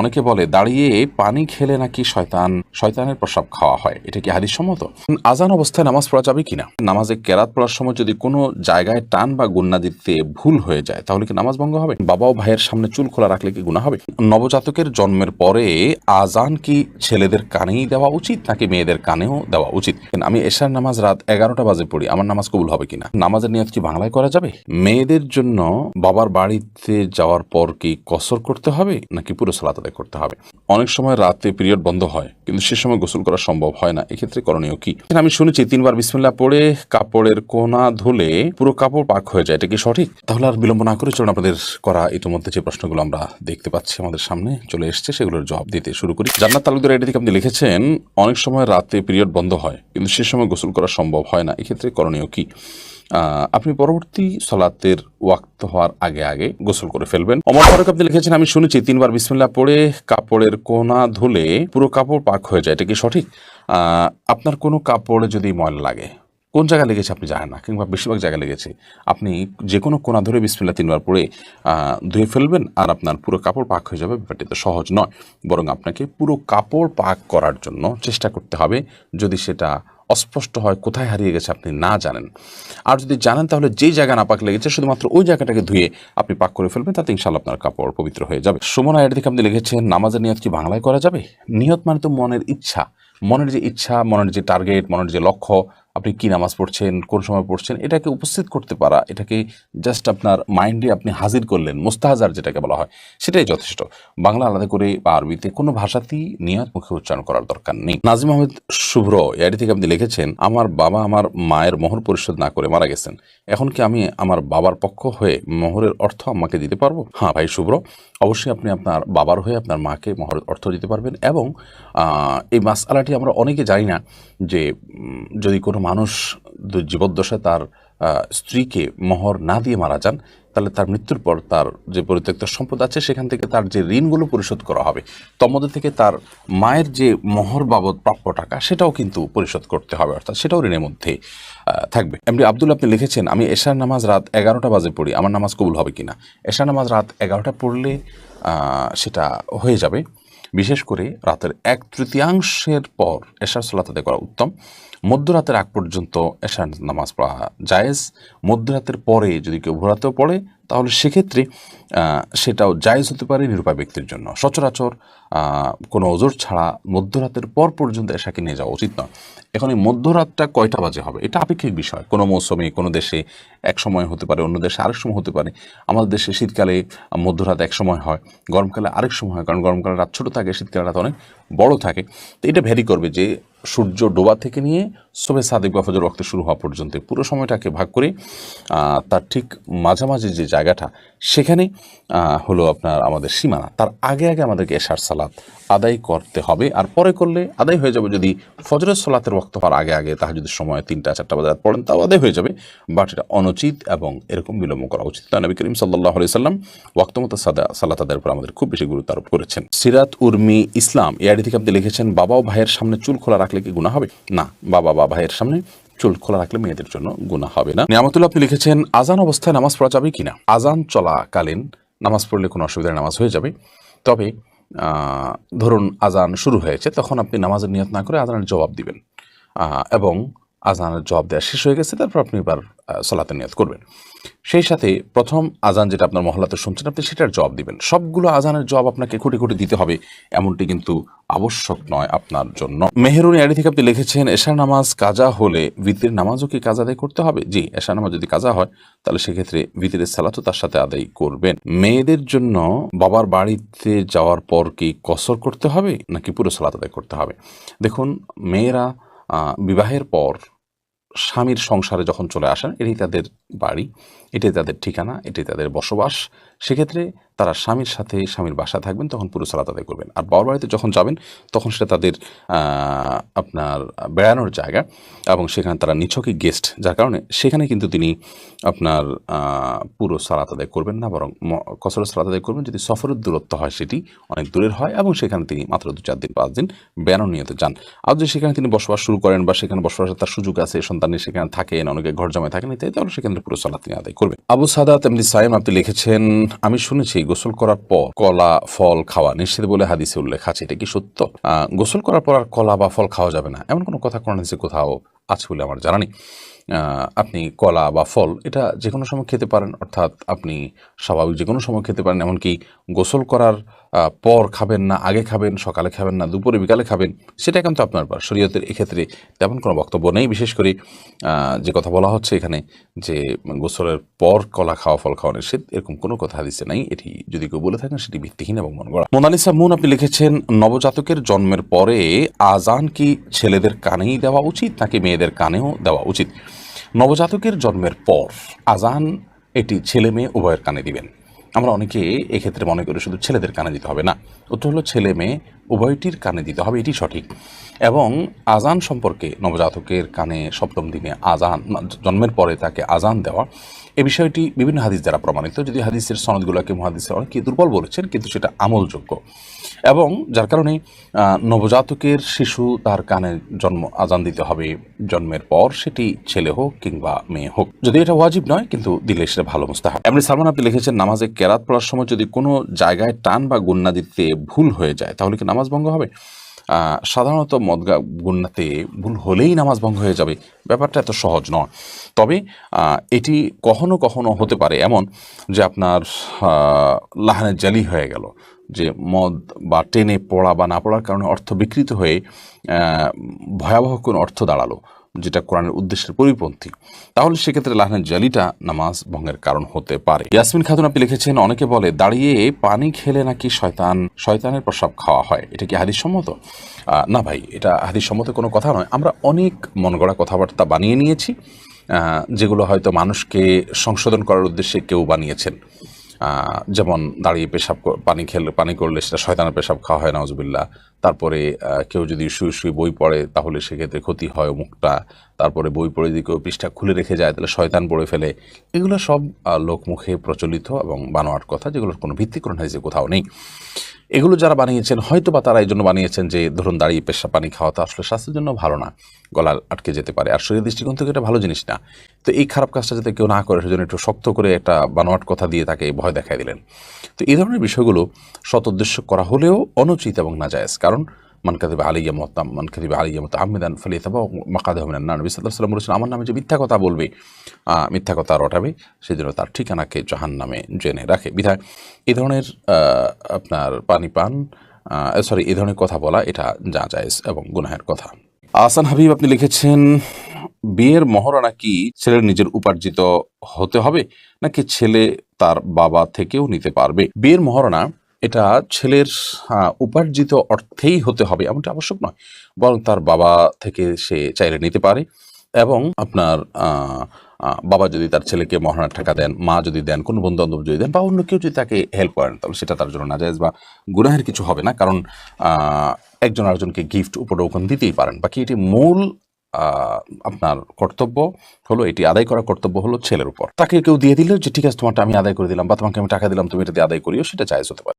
অনেকে বলে, দাঁড়িয়ে পানি খেলে নাকি শয়তান, শয়তানের প্রসাব খাওয়া হয়। এটা কি হাদিস সম্মত আজান অবস্থায় নামাজ পড়া যাবে কিনা? নামাজে কেরাত পড়ার সময় যদি কোনো জায়গায় টান বা গুন্না দিতে ভুল হয়ে যায়, তাহলে কি নামাজ ভঙ্গ হবে? বাবা ও ভাইয়ের সামনে চুল খোলা রাখলে কি গুণা হবে? নবজাতকের জন্মের পরে আজান কি ছেলেদের কানেই দেওয়া উচিত, নাকি মেয়েদের কানেও দেওয়া উচিত? আমি এশার নামাজ রাত এগারোটা বাজে পড়ি, আমার নামাজ কবুল হবে কিনা? নামাজের নিয়ত কি বাংলায় করা যাবে? মেয়েদের জন্য বাবার বাড়িতে যাওয়ার পর কি কসর করতে হবে, নাকি পুরো সালাত আদায় করতে হবে। অনেক সময় রাতে পিরিয়ড বন্ধ হয়, কিন্তু সে সময় গোসল করা সম্ভব হয় না। এক্ষেত্রে করণীয় কি? আমি শুনেছি তিনবার বিসমিল্লা পড়ে কাপড়ের কোনা ধুলে পুরো কাপড় পাক হয়ে যায়। এটা কি সঠিক? তাহলে আর বিলম্ব না করে চলুন আপনাদের করা ইতিমধ্যে যে প্রশ্নগুলো আমরা দেখতে পাচ্ছি আমাদের সামনে চলে এসছে, সেগুলোর জবাব দিতে শুরু করি। জান্নাত তালুকদার এটি থেকে আপনি লিখেছেন, অনেক সময় রাতে পিরিয়ড বন্ধ হয়, কিন্তু সে সময় গোসল করা সম্ভব হয় না। এক্ষেত্রে করণীয় কি? আপনি পরবর্তী সলাতের ওয়াক্ত হওয়ার আগে আগে গোসল করে ফেলবেন। অমর ফারুক, আপনি লিখেছেন, আমি শুনেছি তিনবার বিসমিল্লা পড়ে কাপড়ের কোনা ধুলে পুরো কাপড় পাক হয়ে যায়। এটা কি সঠিক? আপনার কোনো কাপড়ে যদি ময়লা লাগে, কোন জায়গায় লেগেছে আপনি জানেন না, কিংবা বেশিরভাগ জায়গায় লেগেছে, আপনি যে কোনো কোনা ধরে বিসমিল্লা তিনবার পরে ধুয়ে ফেলবেন আর আপনার পুরো কাপড় পাক হয়ে যাবে, ব্যাপারটি তো সহজ নয়। বরং আপনাকে পুরো কাপড় পাক করার জন্য চেষ্টা করতে হবে। যদি সেটা অস্পষ্ট হয়, কোথায় হারিয়ে গেছে আপনি না জানেন। আর যদি জানেন, তাহলে যেই জায়গা না পাক লেগেছে, শুধুমাত্র ওই জায়গাটাকে ধুয়ে আপনি পাক করে ফেলবেন, তাতে ইনশাল্লাহ আপনার কাপড় পবিত্র হয়ে যাবে। সুমনা এর দিকে আপনি লিখেছেন, নামাজের নিয়ত কি বাংলায় করা যাবে? নিয়ত মানে তো মনের ইচ্ছা। মনের যে ইচ্ছা, মনের যে টার্গেট মনের যে লক্ষ্য আপনি কি নামাজ পড়ছেন, কোন সময় পড়ছেন, এটাকে উপস্থিত করতে পারা, এটাকে জাস্ট আপনার মাইন্ডে আপনি হাজির করলেন, মোস্তাহাজার যেটাকে বলা হয়, সেটাই যথেষ্ট। বাংলা আলাদা করে বা আরবিতে কোনো ভাষাতেই নিয়ত মুখে উচ্চারণ করার দরকার নেই। নাজিম আহমেদ শুভ্র এআইডি থেকে আপনি লিখেছেন, আমার বাবা আমার মায়ের মোহর পরিশোধ না করে মারা গেছেন, এখন কি আমি আমার বাবার পক্ষ হয়ে মোহরের অর্থ আমাকে দিতে পারব? হ্যাঁ ভাই শুভ্র, অবশ্যই আপনি আপনার বাবার হয়ে আপনার মাকে মোহরের অর্থ দিতে পারবেন এবং এই মাসআলাটি আমরা অনেকে জানি না যে যদি কোনো মানুষ জীবদ্দশায় তার স্ত্রীকে মোহর না দিয়ে মারা যান, তাহলে তার মৃত্যুর পর তার যে পরিত্যক্ত সম্পদ আছে, সেখান থেকে তার যে ঋণগুলো পরিশোধ করা হবে, তন্মধ্যে থেকে তার মায়ের যে মোহর বাবদ প্রাপ্য টাকা, সেটাও কিন্তু পরিশোধ করতে হবে, অর্থাৎ সেটাও ঋণের মধ্যে থাকবে। এমনি আব্দুল আপনি লিখেছেন, আমি এশার নামাজ রাত এগারোটা বাজে পড়ি, আমার নামাজ কবুল হবে কিনা? এশার নামাজ রাত এগারোটা পড়লে সেটা হয়ে যাবে। বিশেষ করে রাতের এক তৃতীয়াংশের পর এশার সালাত আদায় করা উত্তম। মধ্যরাতের আগ পর্যন্ত এশার নামাজ পড়া জায়েজ। মধ্যরাতের পরে যদি কেউ ভোরাতেও পড়ে তাহলে সেক্ষেত্রে সেটাও জায়েজ হতে পারে নিরুপায় ব্যক্তির জন্য। সচরাচর কোনো ওজোর ছাড়া মধ্যরাতের পর পর্যন্ত এশাকে নিয়ে যাওয়া উচিত নয়। এখন এই মধ্যরাতটা কয়টা বাজে হবে? এটা আপেক্ষিক বিষয়। কোনো মৌসুমে, কোনো দেশে এক সময় হতে পারে, অন্য দেশে আরেক সময় হতে পারে। আমাদের দেশে শীতকালে মধ্যরাত এক সময় হয়, গরমকালে আরেক সময় হয়। কারণ গরমকালে রাত ছোটো থাকে, শীতকালে রাত অনেক বড় থাকে। তো এটা ভ্যারি করবে যে সূর্য ডোবা থেকে নিয়ে শোভে সাদিক বা ফজর রক্ত শুরু হওয়া পর্যন্ত পুরো সময়টাকে ভাগ করে তার ঠিক মাঝামাঝি যে জায়গাটা, সেখানে হলো আপনার আমাদের সীমানা। তার আগে আগে আমাদেরকে এশার সালাত আদায় করতে হবে। আর পরে করলে আদায় হয়ে যাবে যদি ফজরের সালাতের রক্ত হওয়ার আগে আগে তাহা যদি সময় তিনটা, চারটা বাজার পড়েন, তাও আদায় হয়ে যাবে। বাট এটা অনুচিত এবং এরকম বিলম্ব করা উচিত তা নবী করিম সাল্লাহ সাল্লাম ওয়াক্ত সাদা সালাত আদায়ের উপর আমাদের খুব বেশি গুরুত্ব আরোপ করেছেন। সিরাত উর্মি ইসলাম এই থেকে আপনি লিখেছেন, বাবা ও ভাইয়ের সামনে চুল খোলা রাখলে কি গুণা হবে? না। বাবা বা ভাইয়ের সামনে চুল খোলা রাখলে মেয়েদের জন্য গুণা হবে না। নিয়ামতুল্লাহ আপনি লিখেছেন আজান অবস্থায় নামাজ পড়া যাবে কিনা? আজান চলাকালীন নামাজ পড়লে কোনো অসুবিধার নামাজ হয়ে যাবে। তবে ধরুন আজান শুরু হয়েছে তখন আপনি নামাজের নিয়ত না করে আজানের জবাব দিবেন। এবং আজানের জবাব দেওয়া শেষ হয়ে গেছে তারপর আপনি এবার আহ, সলাতের নিয়ত করবেন। সেই সাথে প্রথম আজান যেটা আপনার মহল্লাতে শুনছেন আপনি সেটার জবাব দিবেন। সবগুলো আজানের জবাব আপনাকে খুঁটি খুঁটি দিতে হবে এমনটি কিন্তু আবশ্যক নয় আপনার জন্য। মেহরুন আড়ি থেকে আপনি লিখেছেন, এশার নামাজ কাজা হলে ভিতরের নামাজও কি কাজ আদায় করতে হবে? জি, এশার নামাজ যদি কাজা হয়, তাহলে সেক্ষেত্রে ভিতরের সালাতও তার সাথে আদায় করবেন। মেয়েদের জন্য বাবার বাড়িতে যাওয়ার পর কি কসর করতে হবে, নাকি পুরো সালাত আদায় করতে হবে? দেখুন, মেয়েরা বিবাহের পর স্বামীর সংসারে যখন চলে আসেন, এটি তাদের বাড়ি। এটাই তাদের ঠিকানা, এটাই তাদের বসবাস। সেক্ষেত্রে তারা স্বামীর সাথে স্বামীর বাসা থাকবেন, তখন পুরো সালাত আদায় করবেন। আর বাবার বাড়িতে যখন যাবেন, তখন সেটা তাদের আপনার বেড়ানোর জায়গা এবং সেখানে তারা নিছকই গেস্ট যার কারণে সেখানে কিন্তু তিনি আপনার পুরো সালাত আদায় করবেন না, বরং কসর সালাত আদায় করবেন। যদি সফরের দূরত্ব হয়, সেটি অনেক দূরের হয় এবং সেখানে তিনি মাত্র দু চার দিন, পাঁচ দিন বেড়ানো নিয়তে যান। আর যদি সেখানে তিনি বসবাস শুরু করেন বা সেখানে বসবাসের তার সুযোগ আছে সন্তানের সেখানে থাকেন, অনেকে ঘর জমায় থাকেন, ইত্যাদি, তাহলে সেখানে তাহলে পুরো সালাত তিনি আদায় করবেন। আবু সাদাত এমনি সাইম আপনি লিখেছেন, আমি শুনেছি গোসল করার পর কলা, ফল খাওয়া নিষেধ বলে হাদিসে উল্লেখ আছে। এটা কি সত্য? গোসল করার পর আর কলা বা ফল খাওয়া যাবে না। এমন কোনো কথা কোন কোথাও আছে বলে আমার জানা নেই। আপনি কলা বা ফল, এটা যে কোনো সময় খেতে পারেন, অর্থাৎ আপনি স্বাভাবিক যে কোনো সময় খেতে পারেন, এমনকি গোসল করার পর খাবেন না, আগে খাবেন, সকালে খাবেন না, দুপুরে, বিকালে খাবেন, সেটা একান্ত আপনার ব্যাপার শরীয়তের এক্ষেত্রে তেমন কোনো বক্তব্য নেই। বিশেষ করে যে কথা বলা হচ্ছে এখানে যে গোসলের পর কলা খাওয়া, ফল খাওয়া নিষেধ এরকম কোনো কথা দিচ্ছে নাই। এটি যদি কেউ বলে থাকেন, সেটি ভিত্তিহীন এবং মন গড়া মোনালিসা মুন, আপনি লিখেছেন, নবজাতকের জন্মের পরে আজান কি ছেলেদের কানেই দেওয়া উচিত, নাকি মেয়েদের কানেও দেওয়া উচিত। নবজাতকের জন্মের পর আজান এটি ছেলে মেয়ে উভয়ের কানে দিবেন। আমরা অনেকে এক্ষেত্রে মনে করি শুধু ছেলেদের কানে দিতে হবে না। উত্তর হলো ছেলে মেয়ে উভয়টির কানে দিতে হবে, এটি সঠিক। এবং আজান সম্পর্কে নবজাতকের কানে সপ্তম দিনে আজান জন্মের পরে তাকে আজান দেওয়া, এ বিষয়টি বিভিন্ন হাদিস দ্বারা প্রমাণিত। যদি হাদিসের সনদগুলোকে মহাদিসের অনেকে দুর্বল বলেছেন, কিন্তু সেটা আমলযোগ্য। এবং যার কারণে নবজাতকের শিশু তার কানে জন্ম আজান দিতে হবে, জন্মের পর সেটি ছেলে হোক কিংবা মেয়ে হোক। যদি এটা ওয়াজিব নয়, কিন্তু দিলে সেটা ভালো মুস্তাহাব। এমনি সালমান, আপনি লিখেছেন, নামাজে কেরাত পড়ার সময় যদি কোনো জায়গায় টান বা গুন্না দিতে ভুল হয়ে যায়, তাহলে কি নামাজ ভঙ্গ হবে? সাধারণত মদগা গুন্নাতে ভুল হলেই নামাজ ভঙ্গ হয়ে যাবে। ব্যাপারটা এত সহজ নয়। তবে এটি কখনো কখনো হতে পারে এমন যে আপনার লাহানের জালি হয়ে গেল, যে মদ বা টেনে পড়া বা না পড়ার কারণে অর্থ বিকৃত হয়ে ভয়াবহ কোনো অর্থ দাঁড়াল। যেটা কোরআনের উদ্দেশ্যের পরিপন্থী। তাহলে সেক্ষেত্রে লাহানের জালিটা নামাজ ভঙ্গের কারণ হতে পারে। ইয়াসমিন খাতুন আপনি লিখেছেন, অনেকে বলে, দাঁড়িয়ে পানি খেলে নাকি শয়তান, শয়তানের প্রসাব খাওয়া হয়? এটা কি হাদিস সম্মত না ভাই, এটা হাদিস সম্মত কোনো কথা নয়। আমরা অনেক মন গড়া কথাবার্তা বানিয়ে নিয়েছি যেগুলো হয়তো মানুষকে সংশোধন করার উদ্দেশ্যে কেউ বানিয়েছেন। যেমন, দাঁড়িয়ে পেশাব পানি খেলে, পানি করলে সেটা শয়তানের পেশাব খাওয়া হয় নজবিল্লা তারপরে কেউ যদি শুয়ে শুয়ে বই পড়ে, তাহলে সেক্ষেত্রে ক্ষতি হয় মুখটা তারপরে বই পড়ে যদি কেউ পৃষ্ঠা খুলে রেখে যায়, তাহলে শয়তান পড়ে ফেলে। এগুলো সব লোকমুখে প্রচলিত এবং বানোয়ার কথা, যেগুলোর কোনো ভিত্তিকরণ হয়েছে কোথাও নেই। এগুলো যারা বানিয়েছেন হয়তো বা তারা এই জন্য বানিয়েছেন যে, ধরুন দাঁড়িয়ে পেশা পানি খাওয়া তো আসলে স্বাস্থ্যের জন্য ভালো না গলা আটকে যেতে পারে। আর শরীর দৃষ্টিকোণ থেকে এটা ভালো জিনিস না। তো এই খারাপ কাজটা যাতে কেউ না করে, সেজন্য একটু শক্ত করে একটা বানোয়াট কথা দিয়ে তাকে ভয় দেখাই দিলেন। তো এই ধরনের বিষয়গুলো সৎ উদ্দেশ্য করা হলেও অনুচিত এবং নাজায়েজ কারণ মান কাদিবা আলিয়া মতাম মান কাদিবা আলিয়া মত আহমেদান ফলিতাবা মাকাদে হমিনান না নবী সাল্লাহ সাল্লাম বলেছেন আমার নামে যে মিথ্যা কথা বলবে। মিথ্যা কথা রটাবে। সেজন্য তার ঠিকানাকে জাহান নামে জেনে রাখে। বিধায় এই ধরনের আপনার পানি পান সরি এই ধরনের কথা বলা এটা যা জায়েজ এবং গুনাহের কথা। আসান হাবিব, আপনি লিখেছেন, বিয়ের মহড়া নাকি ছেলের নিজের উপার্জিত হতে হবে? নাকি ছেলে তার বাবা থেকেও নিতে পারবে? বিয়ের মহারণা এটা ছেলের উপার্জিত অর্থেই হতে হবে, এমনটা আবশ্যক নয়। বরং তার বাবা থেকে সে চাইলে নিতে পারে এবং আপনার বাবা যদি তার ছেলেকে মহারণার টাকা দেন, মা যদি দেন, কোনো বন্ধু বান্ধব যদি দেন বা অন্য কেউ যদি তাকে হেল্প করেন, তাহলে সেটা তার জন্য নাজায়জ বা গুনাহের কিছু হবে না। কারণ একজন আরেকজনকে গিফট উপঢৌকন দিতেই পারেন। বাকি এটি মূল আপনার কর্তব্য হলো, এটি আদায় করার কর্তব্য হলো ছেলের উপর। তাকে কেউ দিয়ে দিলে যে, ঠিক আছে, তোমারটা আমি আদায় করে দিলাম বা তোমাকে আমি টাকা দিলাম, তুমি এটা দিয়ে আদায় করিও, সেটা চাইজ হতে পারে।